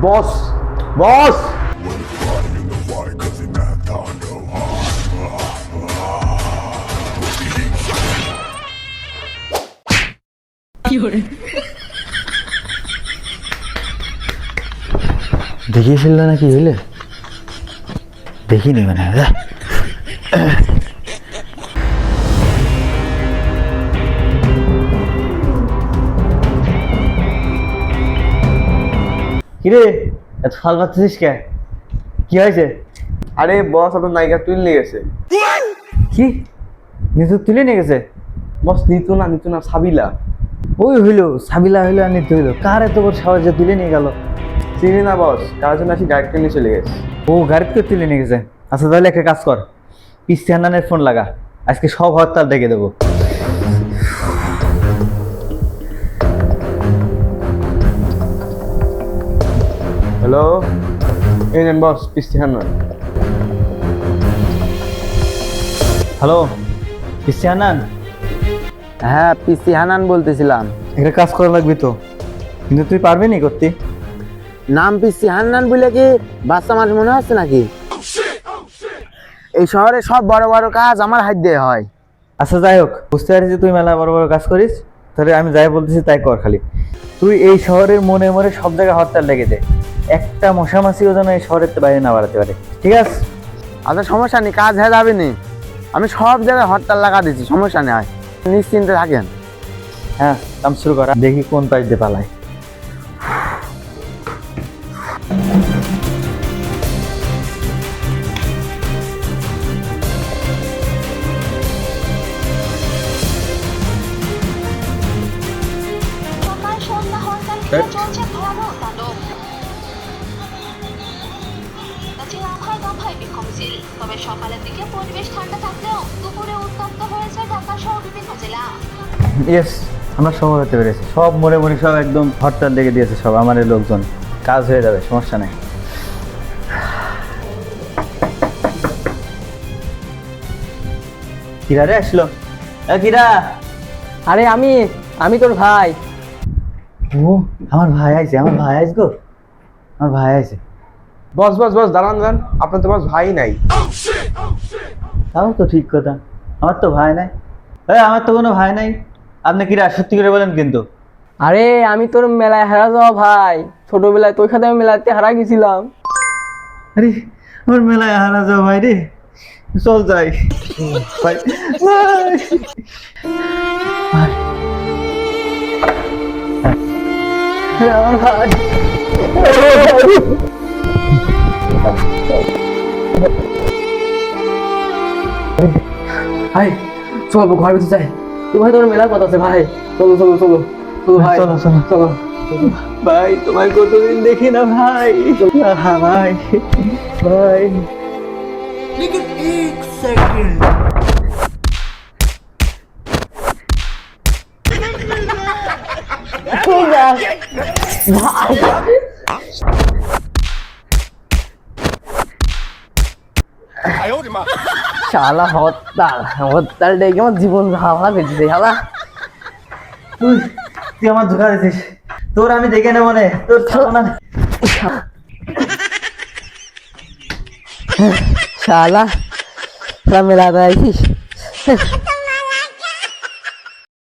বস বস দেখিয়েছিল নাকি হইলে দেখিনি মানে কিরে এত ফাল পাচ্ছিস কে? কি হয়েছে? আরে বস আপনার নায়িকা তুলে নিয়ে গেছে। কি? নিতু তুলে নিয়ে গেছে? বস নিতু না নিতু না সাবিলা। ওই হইল সাবিলা হইল আর নিতে হইল। কার এত বড় সাহস যে তুলে নিয়ে গেল? চিনি না বস কার জন্য আসি ডাইরেক্ট নিয়ে চলে গেছে? ও গাড়িতে তুলে নিয়ে গেছে। আচ্ছা তাহলে একটা কাজ কর। পিস্তি হান্নানের ফোন লাগা। আজকে সব হরতাল ডেকে দেবো। হ্যালো এই নেন বস খান না হ্যালো পিস্তি হান্নান হ্যাঁ পিসি হানান বলতেছিলাম। একটা কাজ করা লাগবে তো। কিন্তু তুই পারবি নি করতে? নাম পিসি হান্নান বলে কি বাচ্চা মানুষ মনে হচ্ছে নাকি? এই শহরে সব বড় বড় কাজ আমার হাত দিয়ে হয়। আচ্ছা যাই হোক বুঝতে পারছি তুই মেলা বড় বড় কাজ করিস। তাহলে আমি যাই বলতেছি তাই কর খালি। তুই এই শহরের মনে মনে সব জায়গায় হরতাল লেগে দে। একটা মশামাছিও যেন এই শহরের বাইরে না বাড়াতে পারে। ঠিক আছে? আচ্ছা সমস্যা নেই কাজ হয়ে যাবে নি। আমি সব জায়গায় হরতাল লাগা দিচ্ছি সমস্যা নেই নিশ্চিন্তে থাকেন। হ্যাঁ কাম শুরু করা। দেখি কোন পাশ দিয়ে পালায়। সন্ধ্যা হরতাল ঘিরে চলছে তবে সকালের দিকে পরিবেশ ঠান্ডা থাকলেও দুপুরে উত্তপ্ত হয়েছে ঢাকা সহ বিভিন্ন জেলা। ইয়েস আমরা সব হতে পেরেছি। সব মরে মরে সব একদম হরতাল লেগে দিয়েছে সব আমার লোকজন। কাজ হয়ে যাবে সমস্যা নেই। কিরা রে আসলো? এ কিরা? আরে আমি আমি তোর ভাই। ও আমার ভাই আইছে আমার ভাই আইস গো। আমার ভাই আইছে। বস বস বস দাঁড়ান দাঁড়ান। আপনার তো বস ভাই নাই। তাও তো ঠিক কথা। আমার তো ভাই নাই। এই আমার তো কোনো ভাই নাই। আপনি কিরা সত্যি করে বলেন কিন্তু? আরে আমি তোর মেলায় হারা যাওয়া ভাই। ছোটবেলায় তোর সাথে আমি মেলাতে হারা গেছিলাম। আরে আমার মেলায় হারা যাও ভাই রে। চল যাই। ভাই। ভাই। ভাই। ভাই ভাই চল ঘর ভিতরে যাই। তো ভাই তোর মেলার কথা আছে ভাই। চলো চলো চলো। চলো ভাই। চলো, চলো। চলো। ভাই তোমায় কতদিন দেখি না ভাই? আহা, ভাই। ভাই। শালা হরতাল হরতাল ডেকে আমার জীবন ভালো বেঁচেছে শালা। তুই তুই আমার ধোকা দিছিস। তোর আমি দেখে নেব নে তোর না। শালা শালা মেলাতে আইছিস।